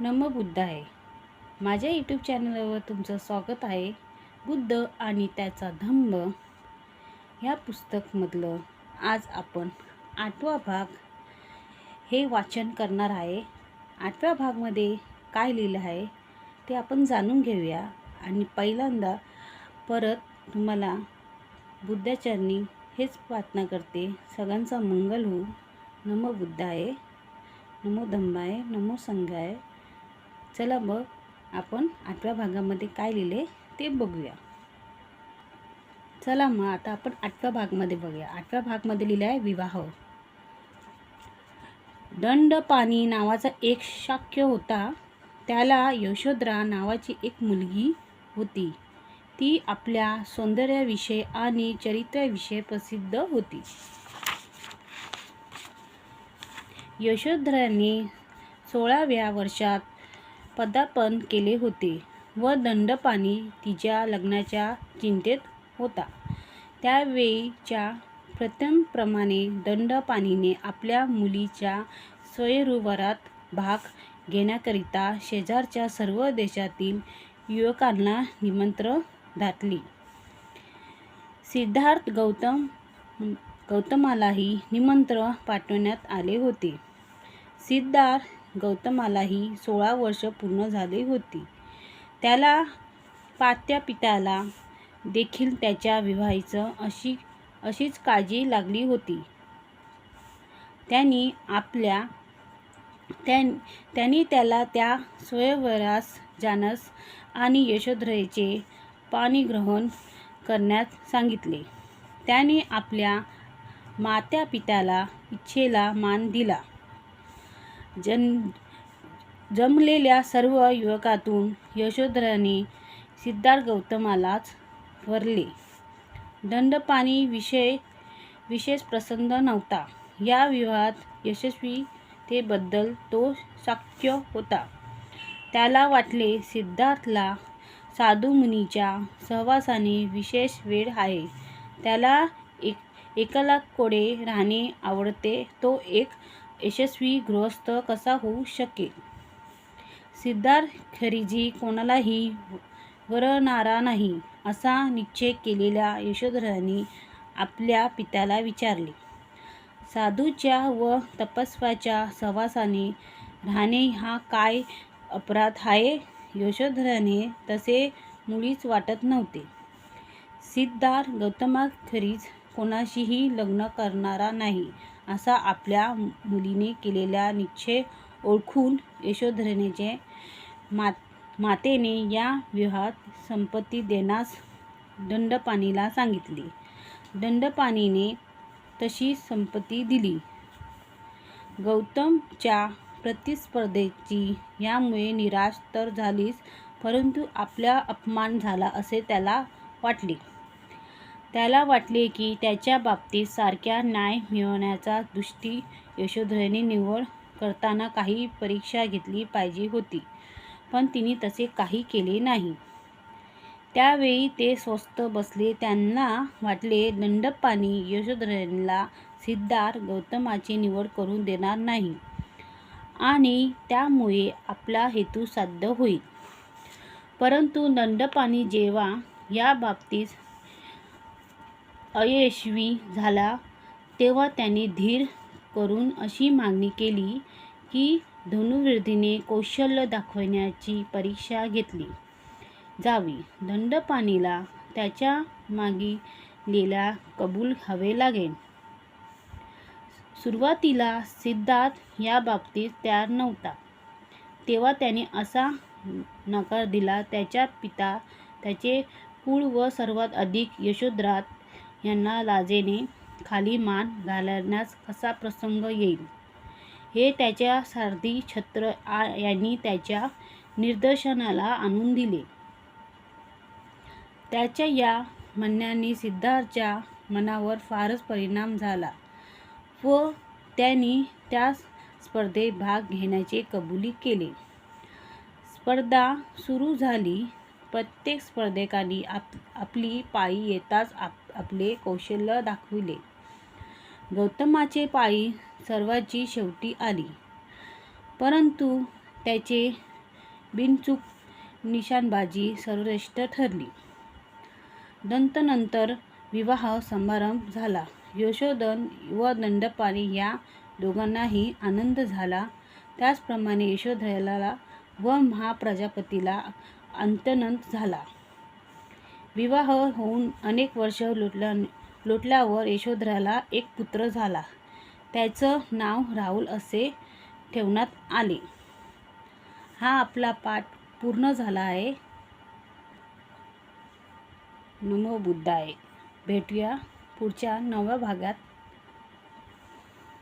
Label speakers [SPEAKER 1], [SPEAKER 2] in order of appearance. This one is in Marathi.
[SPEAKER 1] नम बुद्ध आहे. माझ्या यूट्यूब चॅनलवर तुमचं स्वागत आहे. बुद्ध आणि त्याचा धम्म. ह्या पुस्तकमधलं आज आपण आठवा भाग हे वाचन करणार आहे. आठव्या भागमध्ये काय लिहिलं आहे ते आपण जाणून घेऊया. आणि पहिल्यांदा परत तुम्हाला बुद्धाचरणी हेच प्रार्थना करते. सगळ्यांचा मंगल हो. नमो बुद्धाय. नमो धम्माय. नमो संघाय. चला मग आपण आठव्या भागामध्ये काय लिहिले ते बघूया. चला मग आता आपण आठव्या भागमध्ये बघूया. आठव्या भागमध्ये लिहिलं आहे विवाह. दंडपाणी नावाचा एक शाक्य होता. त्याला यशोधरा नावाची एक मुलगी होती. ती आपल्या सौंदर्याविषयी आणि चरित्राविषयी प्रसिद्ध होती. यशोधराने सोळाव्या वर्षात पदार्पण केले होते व दंडपाणी तिच्या लग्नाच्या चिंतेत होता. त्यावेळीच्या प्रथमप्रमाणे दंडपाणीने आपल्या मुलीच्या स्वयंवरात भाग घेण्याकरिता शेजारच्या सर्व देशातील युवकांना निमंत्रण घातली सिद्धार्थ गौतम गौतमालाही निमंत्रण पाठवण्यात आले होते. सिद्धार्थ गौतमालाही सोळा वर्ष पूर्ण झाली होती. त्याला पात्या पित्याला देखील त्याच्या विवाहाचं अशी अशीच काळजी लागली होती. त्यांनी आपल्या त्या त्यांनी त्याला त्या स्वयंवरास जाण्यास आणि यशोधरेचे पाणीग्रहण करण्यास सांगितले. त्याने आपल्या मात्या पित्याला इच्छेला मान दिला. जन जमलेल्या सर्व युवकातून यशोधराने सिद्धार्थ गौतमालाच वरले. दंडपाणी विषय विशेष प्रसन्न नव्हता. या विवाहात यशस्वीतेबद्दल तो शक्य होता. त्याला वाटले सिद्धार्थला साधू मुनीच्या सहवासाने विशेष वेळ आहे. त्याला एक एकलाकोडे राहणे आवडते. तो एक यशस्वी गृहस्थ कसा होऊ शकेल? सिद्धार्थ खरीजी कोणालाही वरणारा नाही असा निश्चय केलेल्या यशोधराने आपल्या पित्याला विचारले. साधूच्या व तपस्वाच्या सहवासाने राहणे हा काय अपराध आहे? यशोधराने तसे मुळीच वाटत नव्हते. सिद्धार्थ गौतमाखरीज कोणाशीही लग्न करणारा नाही असा आपल्या मुलीने केलेला निश्चय ओळखून यशोधरेचे मात मातेने या विवाहात संपत्ती देण्यास दंडपाणीला सांगितले. दंडपाणीने तशी संपत्ती दिली. गौतमच्या प्रतिस्पर्धेची यामुळे निराश तर झालीच परंतु आपला अपमान झाला असे त्याला वाटले. त्याला वाटले की त्याच्या बाबतीत सारख्या न्याय मिळवण्याचा दृष्टी यशोधरेने निवड करताना काही परीक्षा घेतली पाहिजे होती पण तिने तसे काही केले नाही. त्यावेळी ते स्वस्त बसले. त्यांना वाटले दंडपाणी यशोधरेला सिद्धार्थ गौतमाची निवड करून देणार नाही आणि त्यामुळे आपला हेतू साध्य होईल. परंतु दंडपाणी जेव्हा या बाबतीत अयशस्वी झाला तेव्हा त्याने धीर करून अशी मागणी केली की धनुर्विधीने कौशल्य दाखवण्याची परीक्षा घेतली जावी. दंडपाणीला त्याच्या मागिलेला कबूल हवे लागेल. सुरुवातीला सिद्धार्थ या बाबतीत तयार नव्हता. तेव्हा त्याने असा नकार दिला त्याच्या पिता त्याचे कुळ व सर्वात अधिक यशोद्रात यांना लाजेने खाली मान घालण्यास कसा प्रसंग येईल? हे त्याच्या सारथी छत्र यांनी त्याच्या निदर्शनाला आणून दिले. त्याच्या या म्हणण्याने सिद्धार्थच्या मनावर फारच परिणाम झाला व त्यांनी त्या स्पर्धेत भाग घेण्याचे कबुली केले. स्पर्धा सुरू झाली. प्रत्येक स्पर्धकांनी आप आपली पायी येताच आप आपले कौशल्य दाखविले. गौतमाचे पायी सर्वाची शेवटी आली. परंतु त्याचे बिनचूक निशाणबाजी सर्वश्रेष्ठ ठरली. दंतनंतर विवाह समारंभ झाला. यशोदन व दंडपाणी या दोघांनाही आनंद झाला. त्याचप्रमाणे यशोधराला व महाप्रजापतीला अंतनंत झाला. विवाह होऊन अनेक वर्ष लोटल्या लोटल्यावर यशोधराला एक पुत्र झाला. त्याचं नाव राहुल असे ठेवण्यात आले. हा आपला पाठ पूर्ण झाला आहे. नमो बुद्धाय. भेटूया पुढच्या नव्या भागात.